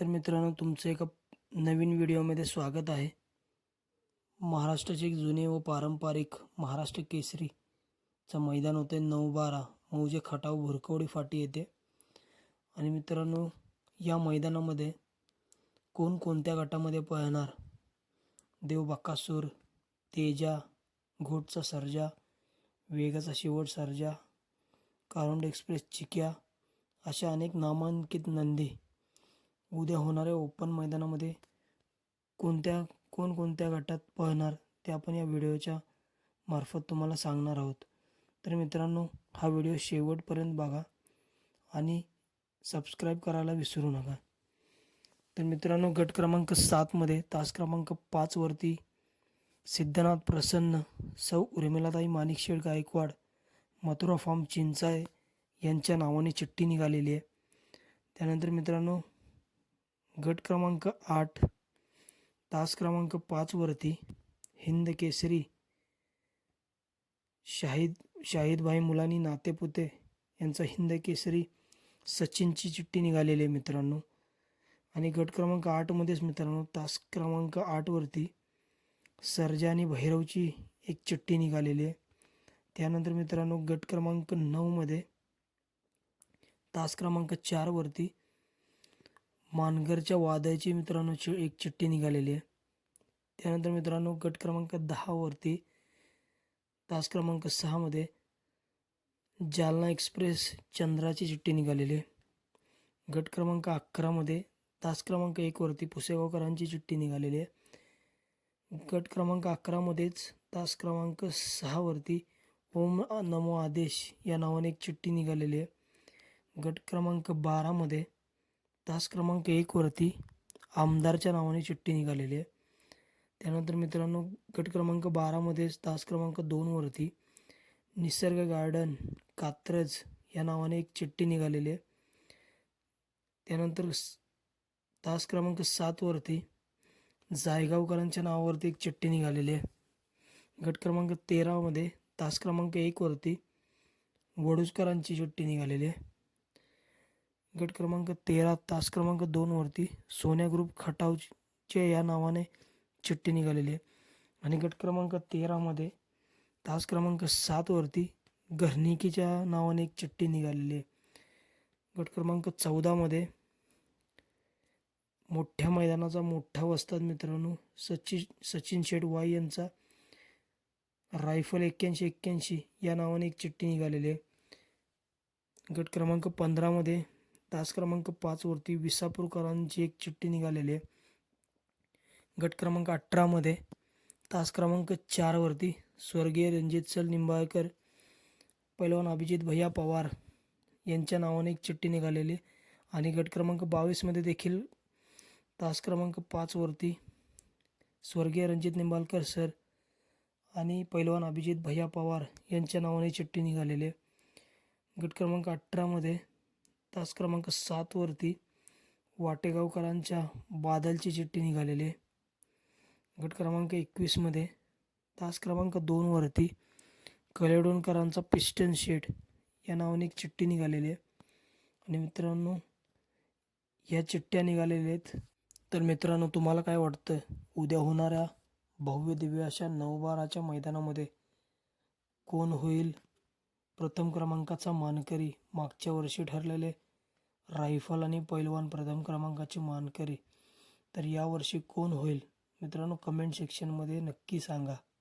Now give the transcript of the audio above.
तर मित्रांनो तुमचं एका नवीन व्हिडिओमध्ये स्वागत आहे. महाराष्ट्राचे एक जुने व पारंपरिक महाराष्ट्र केसरीचं मैदान होते नऊ बारा. मौजे खटाव भुरकवडी फाटी येते आणि मित्रांनो या मैदानामध्ये कोणकोणत्या गटामध्ये पळणार? देव बक्कासूर तेजा घोटचा सर्जा वेगाचा शेवट सर्जा कारुंड एक्सप्रेस चिक्या अशा अनेक नामांकित नंदी उद्या होणाऱ्या ओपन मैदानामध्ये कोणत्या कोणकोणत्या गटात पळणार ते आपण या व्हिडिओच्या मार्फत तुम्हाला सांगणार आहोत. तर मित्रांनो हा व्हिडिओ शेवटपर्यंत बघा आणि सबस्क्राईब करायला विसरू नका. तर मित्रांनो गट क्रमांक सातमध्ये तास क्रमांक पाचवरती सिद्धनाथ प्रसन्न सौ उर्मिलाताई माणिकशेठ गायकवाड मथुरा फॉर्म चिंचाय यांच्या नावाने चिठ्ठी निघालेली आहे. त्यानंतर मित्रांनो गट क्रमांक आठ तास क्रमांक पाचवरती हिंद केसरी शाहिद शाहिदभाई मुलानी नातेपुते यांचा हिंद केसरी सचिनची चिठ्ठी निघालेली आहे मित्रांनो. आणि गट क्रमांक आठमध्येच मित्रांनो तास क्रमांक आठवरती सर्जा आणि भैरवची एक चिठ्ठी निघालेली आहे. त्यानंतर मित्रांनो गट क्रमांक नऊमध्ये तास क्रमांक चारवरती मानगरच्या वादळची मित्रांनो चि एक चिठ्ठी निघालेली आहे. त्यानंतर मित्रांनो गट क्रमांक दहावरती तास क्रमांक सहामध्ये जालना एक्सप्रेस चंद्राची चिठ्ठी निघालेली आहे. गट क्रमांक अकरामध्ये तास क्रमांक एकवरती पुसेगावकरांची चिठ्ठी निघालेली आहे. गट क्रमांक अकरामध्येच तास क्रमांक सहावरती ओम नमो आदेश या नावाने एक चिठ्ठी निघालेली आहे. गट क्रमांक बारामध्ये तास क्रमांक एकवरती आमदारच्या नावाने चिठ्ठी निघालेली आहे. त्यानंतर मित्रांनो गट क्रमांक बारामध्ये तास क्रमांक दोनवरती निसर्ग गार्डन कात्रज या नावाने एक चिठ्ठी निघालेली आहे. त्यानंतर तास क्रमांक सातवरती जायगावकरांच्या नावावरती एक चिठ्ठी निघालेली आहे. गट क्रमांक तेरामध्ये तास क्रमांक एकवरती वडूजकरांची चिठ्ठी निघालेली आहे. गट क्रमांक तेरा तास क्रमांक दोनवरती सोन्या ग्रुप खटावचे या नावाने चिठ्ठी निघालेली आहे. आणि गट क्रमांक तेरामध्ये तास क्रमांक सातवरती घरनिकीच्या नावाने एक चिठ्ठी निघालेली आहे. गट क्रमांक चौदामध्ये मोठ्या मैदानाचा मोठा वस्ताद मित्रांनो सचिन सचिन शेठ वाई यांचा रायफल एक्क्याऐंशी एक्क्याऐंशी या नावाने एक चिठ्ठी निघालेली आहे. गट क्रमांक पंधरामध्ये तास क्रमांक पाचवरती विसापूरकरांची एक चिठ्ठी निघालेली आहे. गट क्रमांक अठरामध्ये तास क्रमांक चारवरती स्वर्गीय रणजित सल निंबाळकर पैलवान अभिजित भैया पवार यांच्या नावाने एक चिठ्ठी निघालेली आणि गट क्रमांक बावीसमध्ये देखील तास क्रमांक पाचवरती स्वर्गीय रणजित निंबाळकर सर आणि पैलवान अभिजित भैया पवार यांच्या नावाने चिठ्ठी निघालेली आहे. गट क्रमांक अठरामध्ये तास क्रमांक सातवरती वाटेगावकरांच्या बादलची चिठ्ठी निघालेली आहे. गट क्रमांक एकवीसमध्ये तास क्रमांक दोनवरती कलेडोणकरांचा पिस्टन शेड या नावाने एक चिठ्ठी निघालेली आहे. आणि मित्रांनो ह्या चिठ्ठ्या निघालेल्या आहेत. तर मित्रांनो तुम्हाला काय वाटतं उद्या होणाऱ्या भव्य दिव्य अशा नऊबाराच्या मैदानामध्ये कोण होईल? प्रथम क्रमांकाचा मानकरी मागच्या वर्षी ठरलेले रायफल आणि पैलवान प्रथम क्रमांकाचे मानकरी. तर यावर्षी कोण होईल? मित्रांनो कमेंट सेक्शनमध्ये नक्की सांगा.